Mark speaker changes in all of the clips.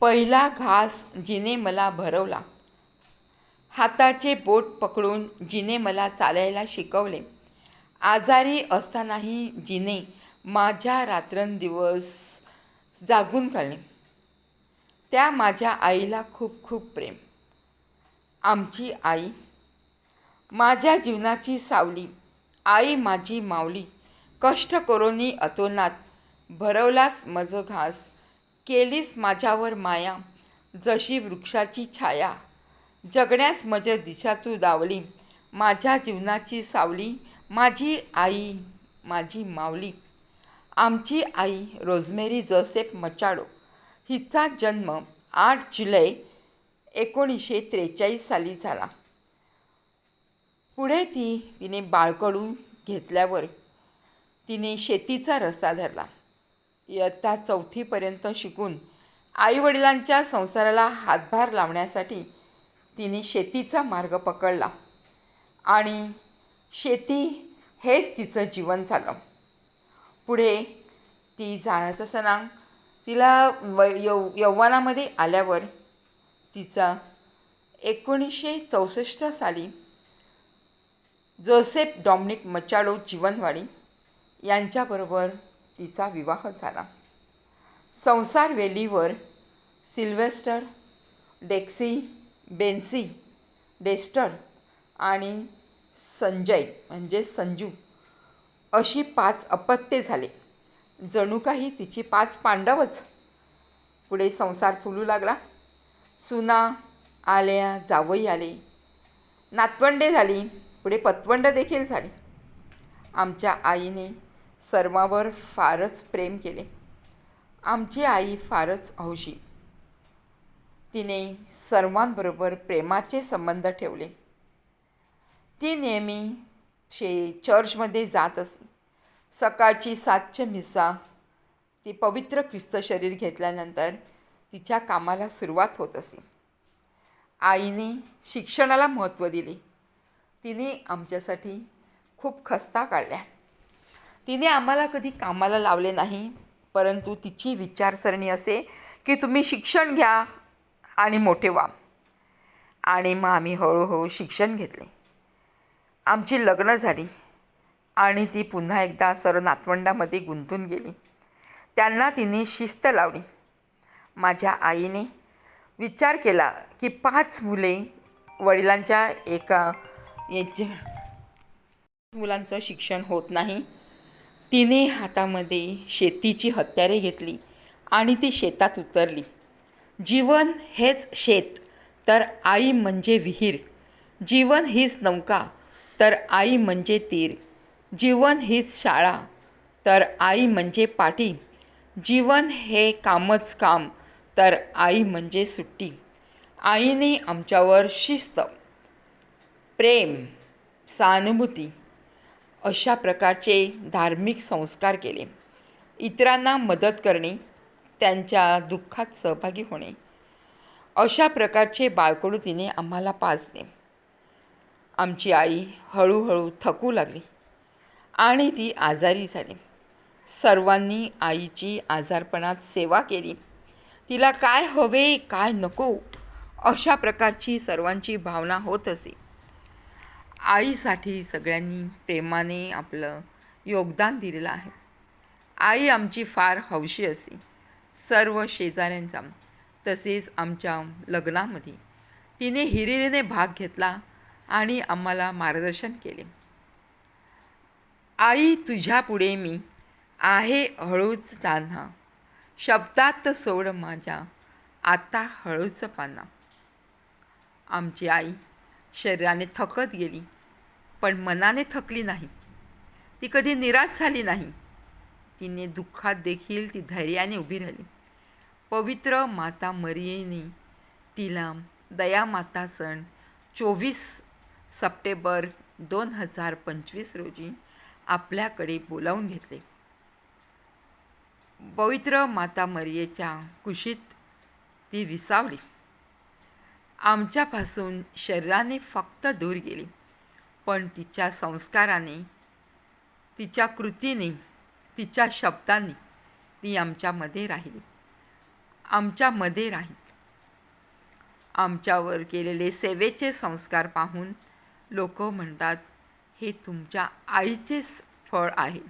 Speaker 1: पहिला घास जिने मला भरवला. हाताचे बोट पकडून जिने मला चालायला शिकवले. आजारी असतानाही जिने माझ्या रात्रंदिवस जागून काढले. त्या माझ्या आईला खूप खूप प्रेम. आमची आई. माझ्या जीवनाची सावली. आई माझी माऊली. कष्ट करोनी अतोनात भरवलास मज घास. केलीस माझ्यावर माया जशी वृक्षाची छाया. जगण्यास मज दिशा तू दावली माझ्या जीवनाची सावली माझी आई माझी माऊली. आमची आई रोजमेरी जोसेफ मचाडो हिचा जन्म आठ जुलै एकोणीसशे त्रेचाळीस साली झाला. पुढे ती तिने बाळकडून घेतल्यावर तिने शेतीचा रस्ता धरला. इयत्ता चौथीपर्यंत शिकून आईवडिलांच्या संसाराला हातभार लावण्यासाठी तिने शेतीचा मार्ग पकडला. आणि शेती हेच तिचं जीवन झालं. पुढे ती जाण्याचं सणांग तिला व यव यौवनामध्ये आल्यावर तिचा एकोणीसशे चौसष्ट साली जोसेफ डॉमिनिक मचाडो जीवनवाडी यांच्याबरोबर तिचा विवाह झाला. संसार वेलीवर सिल्वेस्टर डेक्सी बेन्सी डेस्टर आणि संजय म्हणजे संजू अशी पाच अपत्ये झाले. जणू काही तिची पाच पांडवच. पुढे संसार फुलू लागला. सुना आल्या जावई आले. नातवंडे झाली. पुढे पतवंड देखील झाली. आमच्या आईने सर्वावर फारच प्रेम केले. आमची आई फारच हौशी. तिने सर्वांबरोबर प्रेमाचे संबंध ठेवले. ती नेहमी शे चर्चमध्ये जात असे. सकाळची सातच्या मिसा ती पवित्र ख्रिस्त शरीर घेतल्यानंतर तिच्या कामाला सुरुवात होत असे. आईने शिक्षणाला महत्त्व दिले. तिने आमच्यासाठी खूप खस्ता काढल्या. तिने आम्हाला कधी कामाला लावले नाही परंतु तिची विचारसरणी असे की तुम्ही शिक्षण घ्या आणि मोठे व्हा. आणि मग आम्ही हळूहळू शिक्षण घेतले. आमची लग्न झाली आणि ती पुन्हा एकदा सर्व नातवंडामध्ये गुंतून गेली. त्यांना तिने शिस्त लावली. माझ्या आईने विचार केला की पाच मुले वडिलांच्या एका याच्या मुलांचं शिक्षण होत नाही. तिने हातामध्ये शेतीची हत्यारे घेतली आणि ती शेतात उतरली. जीवन हेच शेत तर आई म्हणजे विहीर. जीवन हीच नौका तर आई म्हणजे तीर. जीवन हीच शाळा तर आई म्हणजे पाटी. जीवन हे कामच काम तर आई म्हणजे सुट्टी. आईने आमच्यावर शिस्त प्रेम सहानुभूती अशा प्रकारचे धार्मिक संस्कार केले. इतरांना मदत करणे त्यांच्या दुःखात सहभागी होणे. अशा प्रकारचे बाळकडू तिने आम्हाला पाजले. आमची आई हळूहळू थकू लागली आणि ती आजारी झाली. सर्वांनी आईची आजारपणात सेवा केली. तिला काय हवे काय नको अशा प्रकारची सर्वांची भावना होत असे. आईसाठी सगळ्यांनी प्रेमाने आपलं योगदान दिलेलं आहे. आई आमची फार हौशी असे सर्व शेजाऱ्यांचा तसेच आमच्या लग्नामध्ये तिने हिरिरीने भाग घेतला आणि आम्हाला मार्गदर्शन केले. आई तुझ्यापुढे मी आहे हळूच तान्हा शब्दात सोड माझ्या आता हळूच पाना आमची आई शरीराने थकत गेली. पण मनाने थकली नाही. ती कधी निराश झाली नाही. तिने दुःखात देखील ती धैर्याने उभी राहिली. पवित्र माता मरियेने तिला दयामाता सण चोवीस सप्टेंबर दोन हजार पंचवीस रोजी आपल्याकडे बोलावून घेतले. पवित्र माता मरियेच्या कुशीत ती विसावली. आमच्यापासून शरीराने फक्त दूर गेली. पण तिच्या संस्काराने तिच्या कृतीने तिच्या शब्दांनी ती आमच्यामध्ये राहील. आमच्यामध्ये राहील. आमच्यावर केलेले सेवेचे संस्कार पाहून लोक म्हणतात हे तुमच्या आईचेच फळ आहे.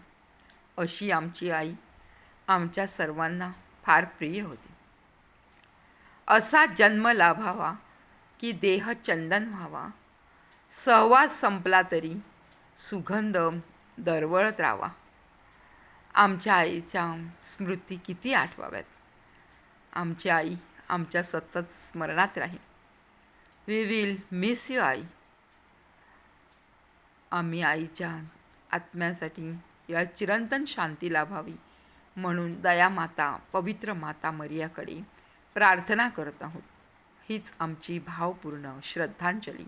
Speaker 1: अशी आमची आई आमच्या सर्वांना फार प्रिय होती. असा जन्म लाभावा की देह चंदन व्हावा सहवास संपला तरी सुगंध दरवळत राहावा. आमच्या आईच्या स्मृती किती आठवाव्यात. आमची आई आमच्या सतत स्मरणात राहील. वी विल मिस यू आई. आम्ही आईच्या आत्म्यासाठी या चिरंतन शांती लाभावी म्हणून दयामाता पवित्र माता मरियाकडे प्रार्थना करत आहोत. हीच आमची भावपूर्ण श्रद्धांजली.